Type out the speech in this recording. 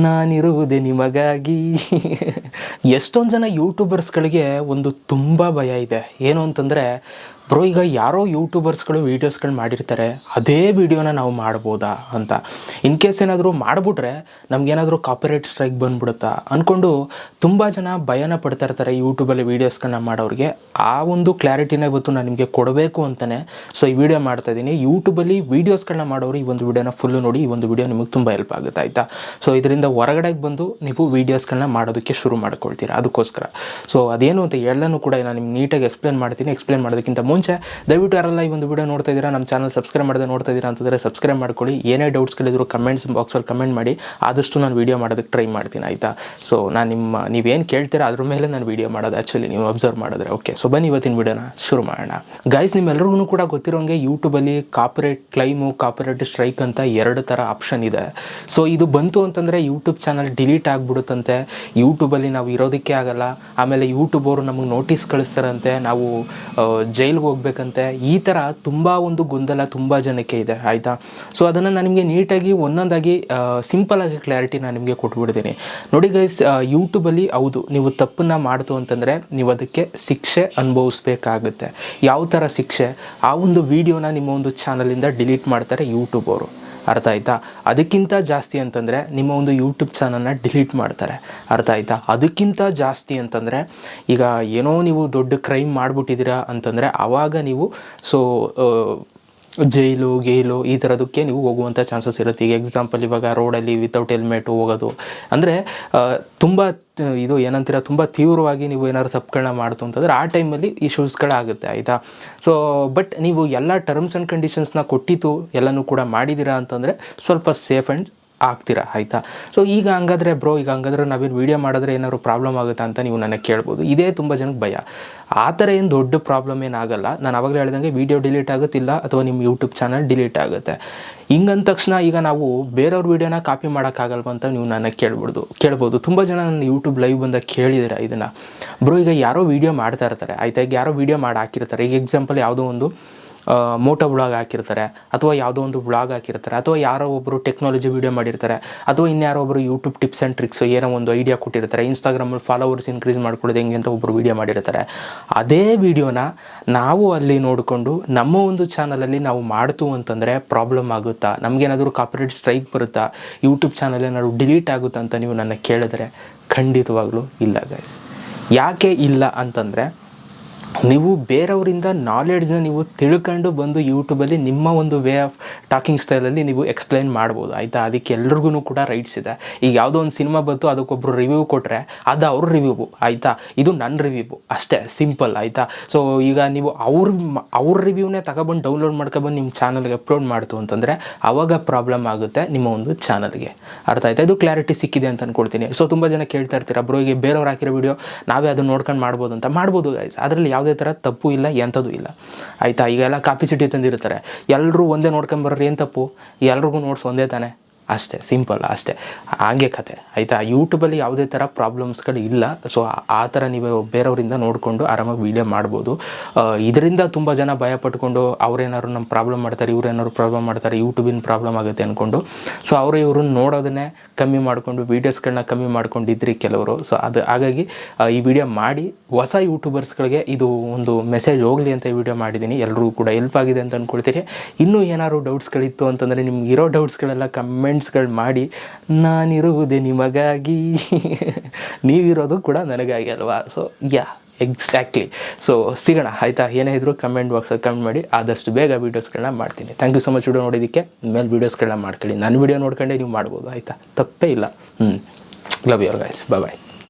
ನಾನಿರುವುದೇ ನಿಮಗಾಗಿ. ಎಷ್ಟೊಂದು ಜನ ಯೂಟ್ಯೂಬರ್ಸ್ಗಳಿಗೆ ಒಂದು ತುಂಬ ಭಯ ಇದೆ. ಏನು ಅಂತಂದರೆ ಬ್ರೋ, ಈಗ ಯಾರೋ ಯೂಟ್ಯೂಬರ್ಸ್ಗಳು ವೀಡಿಯೋಸ್ಗಳು ಮಾಡಿರ್ತಾರೆ, ಅದೇ ವಿಡಿಯೋನ ನಾವು ಮಾಡ್ಬೋದಾ ಅಂತ. ಇನ್ ಕೇಸ್ ಏನಾದರೂ ಮಾಡಿಬಿಟ್ರೆ, ನಮಗೇನಾದರೂ ಕಾಪಿರೈಟ್ ಸ್ಟ್ರೈಕ್ ಬಂದ್ಬಿಡುತ್ತಾ ಅಂದ್ಕೊಂಡು ತುಂಬ ಜನ ಭಯನ ಪಡ್ತಾ ಇರ್ತಾರೆ ಯೂಟ್ಯೂಬಲ್ಲಿ ವೀಡಿಯೋಸ್ಗಳನ್ನ ಮಾಡೋರಿಗೆ. ಆ ಒಂದು ಕ್ಲಾರಿಟಿನ ಇವತ್ತು ನಾನು ನಿಮಗೆ ಕೊಡಬೇಕು ಅಂತಲೇ ಸೊ, ಈ ವಿಡಿಯೋ ಮಾಡ್ತಾ ಇದ್ದೀನಿ. ಯೂಟ್ಯೂಬಲ್ಲಿ ವೀಡಿಯೋಸ್ಗಳನ್ನ ಮಾಡೋರು ಈ ಒಂದು ವಿಡಿಯೋನ ಫುಲ್ಲು ನೋಡಿ, ಈ ಒಂದು ವಿಡಿಯೋ ನಿಮಗೆ ತುಂಬ ಹೆಲ್ಪ್ ಆಗುತ್ತೆ, ಆಯಿತಾ? ಸೊ ಇದರಿಂದ ಹೊರಗಡೆಗೆ ಬಂದು ನೀವು ವೀಡಿಯೋಸ್ಗಳನ್ನ ಮಾಡೋದಕ್ಕೆ ಶುರು ಮಾಡ್ಕೊಳ್ತೀರಾ, ಅದಕ್ಕೋಸ್ಕರ. ಸೊ ಅದೇನು ಅಂತ ಎಲ್ಲನೂ ಕೂಡ ನಾನು ನಿಮ್ಗೆ ನೀಟಾಗಿ ಎಕ್ಸ್ಪ್ಲೇನ್ ಮಾಡ್ತೀನಿ. ಎಕ್ಸ್ಪ್ಲೇನ್ ಮಾಡೋದಕ್ಕಿಂತ ಮುಂಚೆ ದಯವಿಟ್ಟು ಯಾರೆಲ್ಲ ಈ ಒಂದು ವಿಡಿಯೋ ನೋಡ್ತಾ ಇದ್ದೀರಾ, ನಮ್ಮ ಚಾನಲ್ ಸಬ್ಸ್ಕ್ರೈಬ್ ಮಾಡದೆ ನೋಡ್ತಾ ಇದ್ದೀರಾ ಅಂತಂದರೆ ಸಬ್ಸ್ಕ್ರೈಬ್ ಮಾಡ್ಕೊಳ್ಳಿ. ಏನೇ ಡೌಟ್ಸ್ಗಳಿದ್ರು ಕಮೆಂಟ್ಸ್ ಬಾಕ್ಸಲ್ಲಿ ಕಮೆಂಟ್ ಮಾಡಿ, ಆದಷ್ಟು ನಾನು ವಿಡಿಯೋ ಮಾಡೋದಕ್ಕೆ ಟ್ರೈ ಮಾಡ್ತೀನಿ, ಆಯಿತಾ? ಸೊ ನಾನು ನಿಮ್ಮ, ನೀವೇನು ಕೇಳ್ತೀರಾ ಅದ್ರ ಮೇಲೆ ನಾನು ವೀಡಿಯೋ ಮಾಡೋದು ಆ್ಯಕ್ಚುಲಿ ನೀವು ಅಬ್ಸರ್ವ್ ಮಾಡಿದ್ರೆ ಓಕೆ ಸೊ ಬನ್ನಿ ಇವತ್ತಿನ ವಿಡಿಯೋನ ಶುರು ಮಾಡೋಣ. ಗೈಸ್ ನಿಮ್ಮೆಲ್ಲರಿಗೂ ಕೂಡ ಗೊತ್ತಿರೋಂಗೆ ಯೂಟ್ಯೂಬಲ್ಲಿ ಕಾಪರೇಟ್ ಕ್ಲೈಮು ಕಾಪರೇಟ್ ಸ್ಟ್ರೈಕ್ ಅಂತ ಎರಡು ಥರ ಆಪ್ಷನ್ ಇದೆ. ಸೊ ಇದು ಬಂತು ಅಂತಂದರೆ ಯೂಟ್ಯೂಬ್ ಚಾನಲ್ ಡಿಲೀಟ್ ಆಗಿಬಿಡುತ್ತಂತೆ. ಯೂಟ್ಯೂಬಲ್ಲಿ ನಾವು ಇರೋದಕ್ಕೆ ಆಗಲ್ಲ. ಆಮೇಲೆ ಯೂಟ್ಯೂಬ್ ಅವರು ನಮಗೆ ನೋಟಿಸ್ ಕಳಿಸ್ತಾರಂತೆ. ನಾವು ಜೈಲ್ಗೆ ಹೋಗ್ಬೇಕಂತೆ, ಈ ಥರ ತುಂಬ ಒಂದು ಗೊಂದಲ ತುಂಬ ಜನಕ್ಕೆ ಇದೆ, ಆಯಿತಾ? ಸೊ ಅದನ್ನು ನಾನು ನಿಮಗೆ ನೀಟಾಗಿ ಒಂದೊಂದಾಗಿ ಸಿಂಪಲಾಗಿ ಕ್ಲಾರಿಟಿ ನಾನು ನಿಮಗೆ ಕೊಟ್ಬಿಡ್ತೀನಿ. ನೋಡಿ ಗೈಸ್ ಯೂಟ್ಯೂಬಲ್ಲಿ ಹೌದು, ನೀವು ತಪ್ಪನ್ನು ಮಾಡ್ತು ಅಂತಂದರೆ ನೀವು ಅದಕ್ಕೆ ಶಿಕ್ಷೆ ಅನುಭವಿಸ್ಬೇಕಾಗುತ್ತೆ. ಯಾವ ಥರ ಶಿಕ್ಷೆ? ಆ ಒಂದು ವಿಡಿಯೋನ ನಿಮ್ಮ ಒಂದು ಚಾನಲಿಂದ ಡಿಲೀಟ್ ಮಾಡ್ತಾರೆ ಯೂಟ್ಯೂಬ್ ಅವರು. ಅರ್ಥ ಆಯ್ತಾ? ಅದಕ್ಕಿಂತ ಜಾಸ್ತಿ ಅಂತಂದರೆ ನಿಮ್ಮ ಒಂದು ಯೂಟ್ಯೂಬ್ ಚಾನಲ್ನ ಡಿಲೀಟ್ ಮಾಡ್ತಾರೆ. ಅರ್ಥ ಆಯ್ತಾ? ಅದಕ್ಕಿಂತ ಜಾಸ್ತಿ ಅಂತಂದರೆ ಈಗ ಏನೋ ನೀವು ದೊಡ್ಡ ಕ್ರೈಮ್ ಮಾಡಿಬಿಟ್ಟಿದ್ದೀರಾ ಅಂತಂದರೆ ಆವಾಗ ನೀವು ಸೊ ಜೈಲು, ಗೇಲು ಈ ಥರದಕ್ಕೆ ನೀವು ಹೋಗುವಂಥ ಚಾನ್ಸಸ್ ಇರುತ್ತೆ. ಈಗ ಎಕ್ಸಾಂಪಲ್ ಇವಾಗ ರೋಡಲ್ಲಿ ವಿತೌಟ್ ಹೆಲ್ಮೆಟು ಹೋಗೋದು. ಅಂದರೆ ತುಂಬ ಇದು ಏನಂತೀರ, ತುಂಬ ತೀವ್ರವಾಗಿ ನೀವು ಏನಾದ್ರು ತಪ್ಪುಗಳನ್ನ ಮಾಡ್ತು ಅಂತಂದ್ರೆ ಆ ಟೈಮಲ್ಲಿ ಇಶ್ಯೂಸ್ಗಳಾಗುತ್ತೆ ಆಯಿತಾ? ಸೊ ಬಟ್ ನೀವು ಎಲ್ಲ ಟರ್ಮ್ಸ್ ಆ್ಯಂಡ್ ಕಂಡೀಷನ್ಸ್ನ ಕೊಟ್ಟಿತ್ತು ಎಲ್ಲನೂ ಕೂಡ ಮಾಡಿದ್ದೀರಾ ಅಂತಂದರೆ ಸ್ವಲ್ಪ ಸೇಫ್ ಆ್ಯಂಡ್ ಆಗ್ತೀರಾ? ಆಯಿತಾ? ಸೊ ಈಗ ಹಂಗಾದ್ರೆ ಬ್ರೋ ಈಗ ಹಂಗಾದ್ರೆ ನಾವೇನು ವೀಡಿಯೋ ಮಾಡಿದ್ರೆ ಏನಾದ್ರು ಪ್ರಾಬ್ಲಮ್ ಆಗುತ್ತಾ ಅಂತ ನೀವು ನನಗೆ ಕೇಳ್ಬೋದು. ಇದೇ ತುಂಬ ಜನಕ್ಕೆ ಭಯ. ಆ ಥರ ಏನು ದೊಡ್ಡ ಪ್ರಾಬ್ಲಮ್ ಏನಾಗಲ್ಲ ನಾನು ಅವಾಗಲೇ ಹೇಳ್ದಂಗೆ ವೀಡಿಯೋ ಡಿಲೀಟ್ ಆಗುತ್ತಿಲ್ಲ ಅಥವಾ ನಿಮ್ಮ ಯೂಟ್ಯೂಬ್ ಚಾನಲ್ ಡಿಲೀಟ್ ಆಗುತ್ತೆ. ಹಿಂಗಂದ ತಕ್ಷಣ ಈಗ ನಾವು ಬೇರೆಯವ್ರ ವೀಡಿಯೋನ ಕಾಪಿ ಮಾಡೋಕ್ಕಾಗಲ್ವ ಅಂತ ನೀವು ನನಗೆ ಕೇಳ್ಬೋದು ಕೇಳ್ಬೋದು. ತುಂಬ ಜನ ನನ್ನ ಯೂಟ್ಯೂಬ್ ಲೈವ್ ಬಂದಾಗ ಕೇಳಿದಿರ ಇದನ್ನು? ಬ್ರೋ ಈಗ ಯಾರೋ ವೀಡಿಯೋ ಮಾಡ್ತಾ ಇರ್ತಾರೆ. ಆಯ್ತಾ? ಈಗ ಯಾರೋ ವೀಡಿಯೋ ಮಾಡಿ ಹಾಕಿರ್ತಾರೆ. ಈಗ ಎಕ್ಸಾಂಪಲ್ ಯಾವುದೋ ಒಂದು ಮೋಟೋ ಬ್ಲಾಗ್ ಹಾಕಿರ್ತಾರೆ, ಅಥವಾ ಯಾವುದೋ ಒಂದು ಬ್ಲಾಗ್ ಹಾಕಿರ್ತಾರೆ, ಅಥವಾ ಯಾರೋ ಒಬ್ಬರು ಟೆಕ್ನಾಲಜಿ ವೀಡಿಯೋ ಮಾಡಿರ್ತಾರೆ, ಅಥವಾ ಇನ್ಯಾರೋ ಒಬ್ಬರು ಯೂಟ್ಯೂಬ್ ಟಿಪ್ಸ್ ಆ್ಯಂಡ್ ಟ್ರಿಕ್ಸ್ ಏನೋ ಒಂದು ಐಡಿಯಾ ಕೊಟ್ಟಿರ್ತಾರೆ ಇನ್ಸ್ಟಾಗ್ರಾಮಲ್ಲಿ ಫಾಲೋವರ್ಸ್ ಇನ್ಕ್ರೀಸ್ ಮಾಡ್ಕೊಳ್ಳೋದು ಹೆಂಗೆ ಅಂತ ಒಬ್ಬರು ವೀಡಿಯೋ ಮಾಡಿರ್ತಾರೆ. ಅದೇ ವಿಡಿಯೋನ ನಾವು ಅಲ್ಲಿ ನೋಡಿಕೊಂಡು ನಮ್ಮ ಒಂದು ಚಾನಲಲ್ಲಿ ನಾವು ಮಾಡ್ತು ಅಂತಂದರೆ ಪ್ರಾಬ್ಲಮ್ ಆಗುತ್ತಾ? ನಮಗೇನಾದರೂ ಕಾಪಿರೈಟ್ ಸ್ಟ್ರೈಕ್ ಬರುತ್ತಾ? ಯೂಟ್ಯೂಬ್ ಚಾನಲ್ ಏನಾದರೂ ಡಿಲೀಟ್ ಆಗುತ್ತಾ ಅಂತ ನೀವು ನನ್ನ ಕೇಳಿದ್ರೆ ಖಂಡಿತವಾಗ್ಲೂ ಇಲ್ಲ ಗೈಸ್ ಯಾಕೆ ಇಲ್ಲ ಅಂತಂದರೆ ನೀವು ಬೇರೆಯವರಿಂದ ನಾಲೆಡ್ಜ್ನ ನೀವು ತಿಳ್ಕೊಂಡು ಬಂದು ಯೂಟ್ಯೂಬಲ್ಲಿ ನಿಮ್ಮ ಒಂದು ವೇ ಆಫ್ ಟಾಕಿಂಗ್ ಸ್ಟೈಲಲ್ಲಿ ನೀವು ಎಕ್ಸ್ಪ್ಲೈನ್ ಮಾಡ್ಬೋದು. ಆಯಿತಾ? ಅದಕ್ಕೆ ಎಲ್ರಿಗೂ ಕೂಡ ರೈಟ್ಸ್ ಇದೆ. ಈಗ ಯಾವುದೋ ಒಂದು ಸಿನಿಮಾ ಬಂತು ಅದಕ್ಕೊಬ್ಬರು ರಿವ್ಯೂ ಕೊಟ್ಟರೆ ಅದು ಅವ್ರ ರಿವ್ಯೂ ಆಯಿತಾ? ಇದು ನನ್ನ ರಿವ್ಯೂ ಅಷ್ಟೇ ಸಿಂಪಲ್ ಆಯಿತಾ? ಸೊ ಈಗ ನೀವು ಅವ್ರ ಅವ್ರ ರಿವ್ಯೂನೇ ತಗೊಬಂದು ಡೌನ್ಲೋಡ್ ಮಾಡ್ಕೊಬಂದು ನಿಮ್ಮ ಚಾನಲ್ಗೆ ಅಪ್ಲೋಡ್ ಮಾಡ್ತು ಅಂತಂದರೆ ಆವಾಗ ಪ್ರಾಬ್ಲಮ್ ಆಗುತ್ತೆ ನಿಮ್ಮ ಒಂದು ಚಾನಲ್ಗೆ ಅರ್ಥ ಆಯ್ತಾ? ಇದು ಕ್ಲಾರಿಟಿ ಸಿಕ್ಕಿದೆ ಅಂತ ಅನ್ಕೊಳ್ತೀನಿ. ಸೊ ತುಂಬ ಜನ ಕೇಳ್ತಾ ಇರ್ತೀರ, ಬ್ರೋ ಈಗ ಬೇರೆಯವ್ರು ಹಾಕಿರೋ ವಿಡಿಯೋ ನಾವೇ ಅದನ್ನು ನೋಡ್ಕೊಂಡು ಮಾಡ್ಬೋದು ಅಂತ. ಮಾಡ್ಬೋದು ಗೈಸ್ ಅದರಲ್ಲಿ ಯಾವುದೇ ಥರ ತಪ್ಪು ಇಲ್ಲ, ಎಂಥದ್ದು ಇಲ್ಲ. ಆಯಿತಾ? ಈಗೆಲ್ಲ ಕಾಪಿ ಚೀಟಿ ತಂದಿರ್ತಾರೆ. ಎಲ್ಲರೂ ಒಂದೇ ನೋಡ್ಕೊಂಬರ್ರಿ ಏನು ತಪ್ಪು? ಎಲ್ರಿಗೂ ನೋಡ್ಸ್ ಒಂದೇ ತಾನೇ. ಅಷ್ಟೇ ಸಿಂಪಲ್ ಅಷ್ಟೇ. ಹಾಗೆ ಕತೆ, ಆಯಿತಾ? ಯೂಟ್ಯೂಬಲ್ಲಿ ಯಾವುದೇ ಥರ ಪ್ರಾಬ್ಲಮ್ಸ್ಗಳು ಇಲ್ಲ. ಸೊ ಆ ಥರ ನೀವು ಬೇರೆಯವರಿಂದ ನೋಡಿಕೊಂಡು ಆರಾಮಾಗಿ ವೀಡಿಯೋ ಮಾಡ್ಬೋದು. ಇದರಿಂದ ತುಂಬ ಜನ ಭಯ ಪಟ್ಕೊಂಡು ಅವ್ರೇನಾದ್ರು ನಮ್ಮ ಪ್ರಾಬ್ಲಮ್ ಮಾಡ್ತಾರೆ, ಇವ್ರೇನಾದ್ರು ಪ್ರಾಬ್ಲಮ್ ಮಾಡ್ತಾರೆ ಯೂಟ್ಯೂಬಿನ ಪ್ರಾಬ್ಲಮ್ ಆಗುತ್ತೆ ಅಂದ್ಕೊಂಡು ಸೊ ಅವರು ಇವ್ರನ್ನ ನೋಡೋದನ್ನೇ ಕಮ್ಮಿ ಮಾಡಿಕೊಂಡು ವೀಡಿಯೋಸ್ಗಳನ್ನ ಕಮ್ಮಿ ಮಾಡ್ಕೊಂಡಿದ್ರಿ ಕೆಲವರು. ಸೊ ಅದು ಹಾಗಾಗಿ ಈ ವಿಡಿಯೋ ಮಾಡಿ, ಹೊಸ ಯೂಟ್ಯೂಬರ್ಸ್ಗಳಿಗೆ ಇದು ಒಂದು ಮೆಸೇಜ್ ಹೋಗಲಿ ಅಂತ ಈ ವಿಡಿಯೋ ಮಾಡಿದ್ದೀನಿ. ಎಲ್ಲರೂ ಕೂಡ ಹೆಲ್ಪ್ ಆಗಿದೆ ಅಂತ ಅಂದ್ಕೊಳ್ತೀನಿ ಇನ್ನೂ ಏನಾದ್ರು ಡೌಟ್ಸ್ಗಳಿತ್ತು ಅಂತಂದರೆ ನಿಮ್ಗೆ ಇರೋ ಡೌಟ್ಸ್ಗಳೆಲ್ಲ ಕಮೆಂಟ್ಸ್ಗಳು ಮಾಡಿ, ನಾನಿರುವುದೇ ನಿಮಗಾಗಿ. ನೀವಿರೋದು ಕೂಡ ನನಗಾಗಿ ಅಲ್ವಾ? ಸೊ ಯಾ ಎಕ್ಸಾಕ್ಟ್ಲಿ ಸೊ ಸಿಗೋಣ. ಆಯಿತಾ? ಏನೇ ಇದ್ರೂ ಕಮೆಂಟ್ ಬಾಕ್ಸಲ್ಲಿ ಕಮೆಂಟ್ ಮಾಡಿ, ಆದಷ್ಟು ಬೇಗ ವೀಡಿಯೋಸ್ಗಳನ್ನ ಮಾಡ್ತೀನಿ. Thank you so much video ನೋಡೋದಕ್ಕೆ ಮೇಲೆ ವೀಡಿಯೋಸ್ಗಳನ್ನ ಮಾಡ್ಕೊಳ್ಳಿ. ನನ್ನ ವಿಡಿಯೋ ನೋಡ್ಕೊಂಡೆ ನೀವು ಮಾಡ್ಬೋದು. ಆಯಿತಾ? ತಪ್ಪೇ ಇಲ್ಲ. ಹ್ಞೂ ಲವ್ ಯುವರ್ ಗೈಸ್ ಬಾಯ್